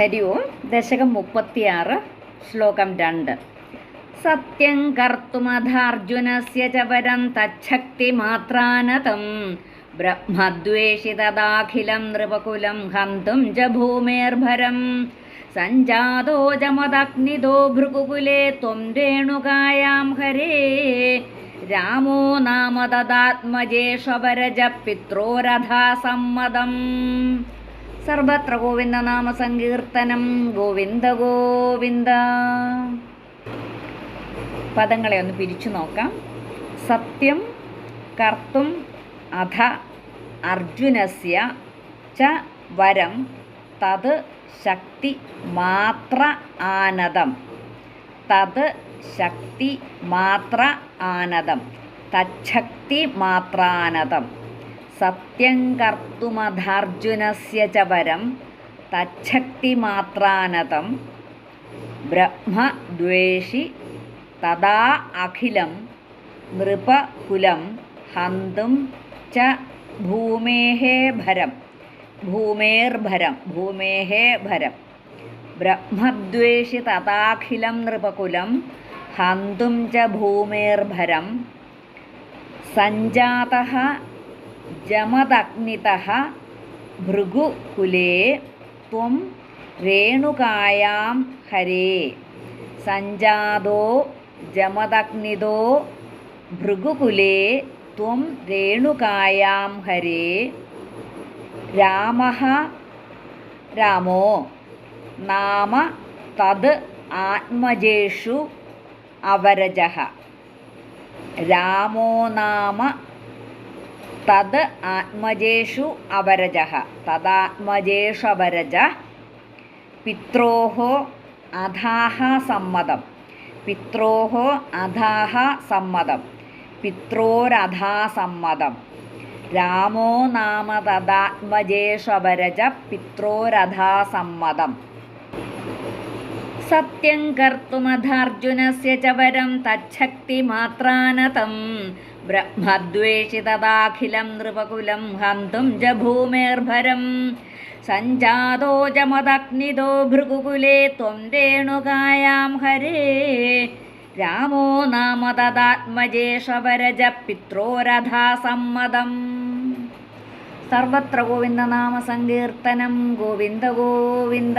ഹരി ഓം ദശകം മുപ്പത്തിയാറ് ശ്ലോകം രണ്ട്. സത്യം കർത്തുമധാർജുനസ്യ ച പരം തച്ഛക്തിമാത്രാനതം ബ്രഹ്മദ്വേഷിതദാഖിലം നൃപകുലം ഹന്തും ച ഭൂമേർഭരം. സഞ്ജാതോ ജമദഗ്നിദോ ഭൃഗുകുലേ ത്വം രേണുകായാം ഹരേ. രാമോ നാമ തദാത്മജേഷവരജ പിത്രോരഥാ സമ്മതം സർവത്ര ഗോവിന്ദ നാമ സങ്കീർത്തനം ഗോവിന്ദ ഗോവിന്ദ. പദങ്ങളെ ഒന്ന് പിരിച്ചു നോക്കാം. സത്യം കർത്തും അധ അർജുനസ്യ ച വരം തത് ശക്തി മാത്ര ആനദം. തത് ശക്തി മാത്ര ആനദം. തച്ഛക്തി മാത്രാനദം. സത്യം കർത്തുമധാർജുനസ്യ ച വരം തച്ഛക്തിമാത്രാനതം ബ്രഹ്മദ്വേഷി തഥാ അഖിലം നൃപകുലം ഹന്തും ച ഭൂമേഹ ഭരം ഭൂമേർഭരം ഭൂമേഹ ഭരം ബ്രഹ്മദ്വേഷി തഥാഖിലം നൃപകുലം ഹന്തും ച ഭൂമേർഭരം സഞ്ജാതഃ ജമദഗ്നിതഃ ഭൃഗുകുലേ ത്വം രേണുകായാം ഹരേ. സഞ്ജാതോ ജമദഗ്നിതോ ഭൃഗുകുലേ ത്വം രേണുകായാം ഹരേ. രാമ രാമോ നാമ തത് ആത്മജേഷു അവരജ. രാമോ നാമ തത് ആത്മജേഷു അവരജ. തദാത്മജേഷവരജ പിത്രോഹോ അധാഹ സമ്മതം. പിത്രോഹോ അധാഹ സമ്മതം. പിത്രോരധാ സമ്മതം. രാമോ നാമ തദാത്മജേഷവരജ പിത്രോരധാ സമ്മതം. സത്യം കർത്തുമധാർജുനസ്യ ച വരം തച്ഛക്തിമാത്രാനതം. ബ്രഹ്മദ്വേഷിതദാഖിലം നൃപകുലം ഹന്തും ച ഭൂമേർഭരം സഞ്ജാതോ ജമദഗ്നിതോ ഭൃഗുകുലേ ത്വം രേണുകായാം ഹരേ. രാമോ നാമ തദാത്മജേഷവരജ പിത്രോരഥാ സമ്മതം സർവത്ര ഗോവിന്ദനാമ സങ്കീർത്തനം ഗോവിന്ദ ഗോവിന്ദ.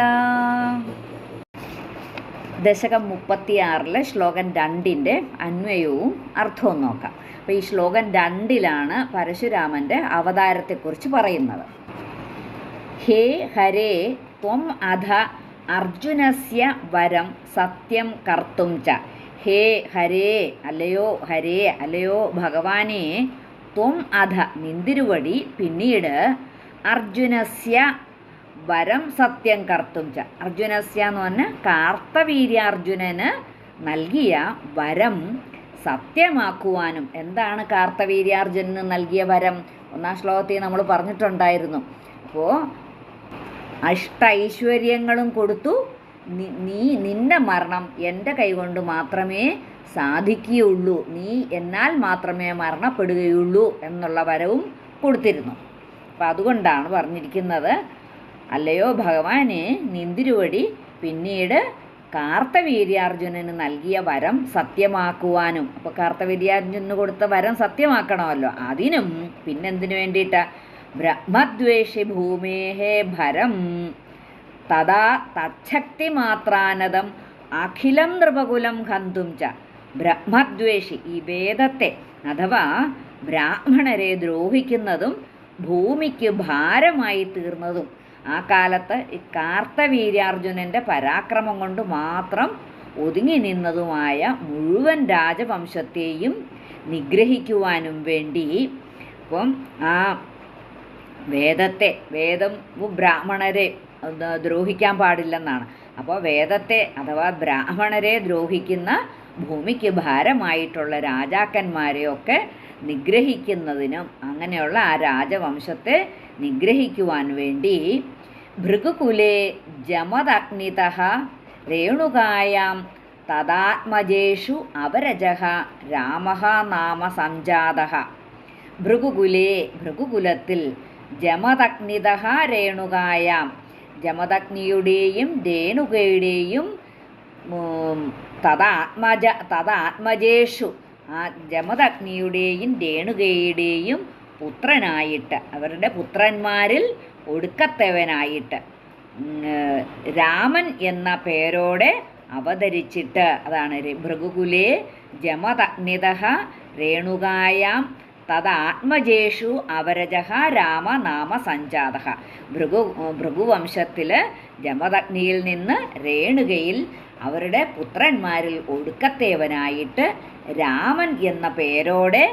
ദശകം മുപ്പത്തിയാറിലെ ശ്ലോകൻ രണ്ടിന്റെ അന്വയവും അർത്ഥവും നോക്കാം. അപ്പോൾ ഈ ശ്ലോകൻ രണ്ടിലാണ് പരശുരാമന്റെ അവതാരത്തെക്കുറിച്ച് പറയുന്നത്. ഹേ ഹരേ ത്വം അധ അർജുനസ്യ വരം സത്യം കർത്തും ച. ഹേ ഹരേ അല്ലയോ ഹരേ അല്ലയോ ഭഗവാനെ ത്വം അധ നിന്തിരുവടി പിന്നീട് അർജുനസ്യ വരം സത്യം കർത്തും ച. അർജുനസ്യ എന്ന് പറഞ്ഞാൽ കാർത്തവീര്യാർജുനന് നൽകിയ വരം സത്യമാക്കുവാനും എന്താണ് കാർത്തവീര്യാർജുനന് നൽകിയ വരം? ഒന്നാം ശ്ലോകത്തിൽ നമ്മൾ പറഞ്ഞിട്ടുണ്ടായിരുന്നു. അപ്പോൾ അഷ്ട ഐശ്വര്യങ്ങളും കൊടുത്തു നീ നിന്റെ മരണം എന്റെ കൈകൊണ്ട് മാത്രമേ സാധിക്കുകയുള്ളൂ. നീ എന്നാൽ മാത്രമേ മരണപ്പെടുകയുള്ളൂ എന്നുള്ള വരവും കൊടുത്തിരുന്നു. അപ്പം അതുകൊണ്ടാണ് പറഞ്ഞിരിക്കുന്നത് അല്ലയോ ഭഗവാനെ നിന്തിരുവടി. പിന്നീട് കാർത്തവീര്യാർജുനന് നൽകിയ വരം സത്യമാക്കുവാനും അപ്പോൾ കാർത്തവീര്യാർജുനന് കൊടുത്ത വരം സത്യമാക്കണമല്ലോ. അതിനും പിന്നെന്തിനു വേണ്ടിയിട്ടാ? ബ്രഹ്മദ്വേഷി ഭൂമേഹേ ഭരം. തഥാ തച്ഛക്തി മാത്രാനതം അഖിലം നൃപകുലം ഹന്തും ച. ബ്രഹ്മദ്വേഷി ഈ വേദത്തെ അഥവാ ബ്രാഹ്മണരെ ദ്രോഹിക്കുന്നതും ഭൂമിക്ക് ഭാരമായി തീർന്നതും ആ കാലത്ത് ഈ കാർത്തവീര്യാർജുനന്റെ പരാക്രമം കൊണ്ട് മാത്രം ഒതുങ്ങി നിന്നതുമായ മുഴുവൻ രാജവംശത്തെയും നിഗ്രഹിക്കുവാനും വേണ്ടി അപ്പം ആ വേദത്തെ വേദം ബ്രാഹ്മണരെ ദ്രോഹിക്കാൻ പാടില്ലെന്നാണ്. അപ്പോൾ വേദത്തെ അഥവാ ബ്രാഹ്മണരെ ദ്രോഹിക്കുന്ന ഭൂമിക്ക് ഭാരമായിട്ടുള്ള രാജാക്കന്മാരെയൊക്കെ നിഗ്രഹിക്കുന്നതിനും അങ്ങനെയുള്ള ആ രാജവംശത്തെ നിഗ്രഹിക്കുവാൻ വേണ്ടി ഭൃഗുകുലേ ജമദഗ്നിത രേണുകായാം തദാത്മജേഷു അവരജഃ രാമ നാമ സംജാത. ഭൃഗുകുലേ ഭൃഗുകുലത്തിൽ ജമദഗ്നിത രേണുകായാം. ജമദഗ്നിയുടെയും രേണുകയുടെയും തദാത്മജ തഥാത്മജേഷു ആ ജമദഗ്നിയുടെയും രേണുകയുടെയും പുത്രനായിട്ട് അവരുടെ പുത്രന്മാരിൽ ഒടുക്കത്തവനായിട്ട്. രാമൻ എന്ന പേരോടെ അവതരിച്ചിട്ട് അതാണ് ഭൃഗുകുലേ ജമതഗ്നിത രേണുകായാം തദാത്മജേഷു അവരജഹ രാമനാമ സഞ്ജാത ഭൃഗു ഭൃഗുവംശത്തിൽ ജമതഗ്നിയിൽ നിന്ന് രേണുകയിൽ അവരുടെ പുത്രന്മാരിൽ ഒടുക്കത്തേവനായിട്ട് രാമൻ എന്ന പേരോടെ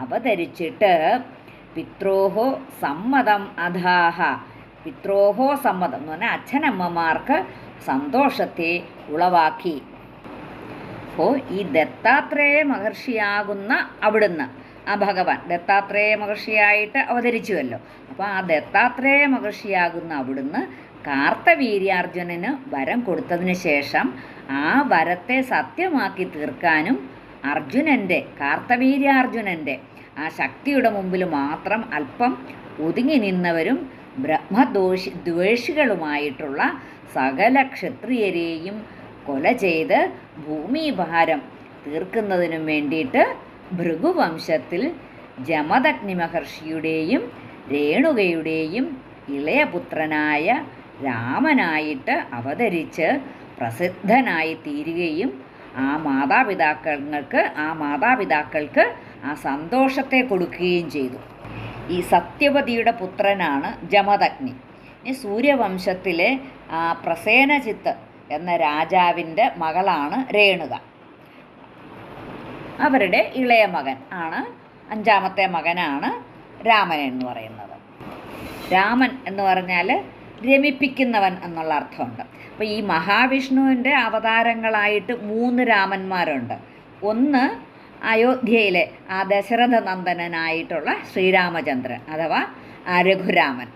അവതരിച്ചിട്ട് പിത്രോഹോ സമ്മതം അധാഹ പിത്രോഹോ സമ്മതം എന്ന് പറഞ്ഞാൽ അച്ഛനമ്മമാർക്ക് സന്തോഷത്തെ ഉളവാക്കി. അപ്പോൾ ഈ ദത്താത്രേയ മഹർഷിയാകുന്ന അവിടുന്ന് ആ ഭഗവാൻ ദത്താത്രേയ മഹർഷിയായിട്ട് അവതരിച്ചുവല്ലോ. അപ്പോൾ ആ ദത്താത്രേയ മഹർഷിയാകുന്ന അവിടുന്ന് കാർത്തവീര്യാർജുനന് വരം കൊടുത്തതിന് ശേഷം ആ വരത്തെ സത്യമാക്കി തീർക്കാനും അർജുനന്റെ കാർത്തവീര്യാർജുനന്റെ ആ ശക്തിയുടെ മുമ്പിൽ മാത്രം അല്പം ഒതുങ്ങി നിന്നവരും ബ്രഹ്മദോഷി ദ്വേഷികളുമായിട്ടുള്ള സകല ക്ഷത്രിയരെയും കൊല ചെയ്ത് ഭൂമിഭാരം തീർക്കുന്നതിനും വേണ്ടിയിട്ട് ഭൃഗുവംശത്തിൽ ജമദഗ്നി മഹർഷിയുടെയും രേണുകയുടെയും ഇളയപുത്രനായ രാമനായിട്ട് അവതരിച്ച് പ്രസിദ്ധനായി തീരുകയും ആ മാതാപിതാക്കൾക്ക് ആ മാതാപിതാക്കൾക്ക് ആ സന്തോഷത്തെ കൊടുക്കുകയും ചെയ്തു. ഈ സത്യവതിയുടെ പുത്രനാണ് ജമദഗ്നി. ഈ സൂര്യവംശത്തിലെ ആ പ്രസേനചിത്ത് എന്ന രാജാവിന്റെ മകളാണ് രേണുക. അവരുടെ ഇളയ മകൻ ആണ് അഞ്ചാമത്തെ മകനാണ് രാമൻ എന്ന് പറയുന്നത്. രാമൻ എന്ന് പറഞ്ഞാൽ രമിപ്പിക്കുന്നവൻ എന്നുള്ള അർത്ഥമുണ്ട്. അപ്പോൾ ഈ മഹാവിഷ്ണുവിന്റെ അവതാരങ്ങളായിട്ട് മൂന്ന് രാമന്മാരുണ്ട്. ഒന്ന് അയോധ്യയിലെ ആ ദശരഥ നന്ദനായിട്ടുള്ള ശ്രീരാമചന്ദ്രൻ അഥവാ രഘുരാമൻ.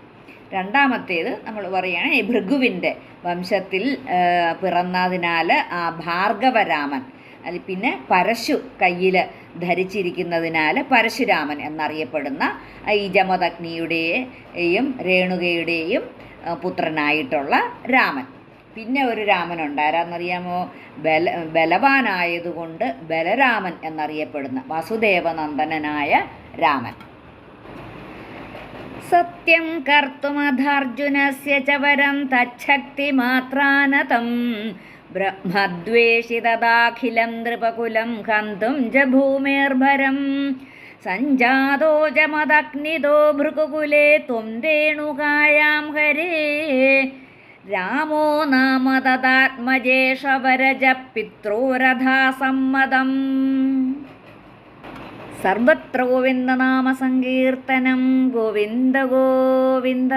രണ്ടാമത്തേത് നമ്മൾ പറയുകയാണ് ഈ ഭൃഗുവിന്റെ വംശത്തിൽ പിറന്നതിനാൽ ആ ഭാർഗവരാമൻ അല്ല പിന്നെ പരശു കയ്യിൽ ധരിച്ചിരിക്കുന്നതിനാൽ പരശുരാമൻ എന്നറിയപ്പെടുന്ന ഈ ജമദഗ്നിയുടെയും രേണുകയുടെയും പുത്രനായിട്ടുള്ള രാമൻ. പിന്നെ ഒരു രാമൻ ആരാന്നറിയാമോ? ബല ബലവാനായതുകൊണ്ട് ബലരാമൻ എന്നറിയപ്പെടുന്ന വസുദേവനന്ദനനായ രാമൻ. സത്യം കർത്തുമധാർജുനസ്യ ച വരം തച്ഛക്തിമാത്രാനതം ബ്രഹ്മദ്വേഷിതദാഖിലം നൃപകുലം ഹന്തും ജ ഭൂമേർഭരം. സഞ്ജാതോ ജമദഗ്നിതോ ഭൃഗുകുലേ ത്വം രേണുകായാം ഹരേ. രാമോ നാമ തദാത്മജേഷവരജ പിത്രോരഥാസമ്മതം സർവത്ര ഗോവിന്ദനാമസങ്കീർത്തനം ഗോവിന്ദ ഗോവിന്ദ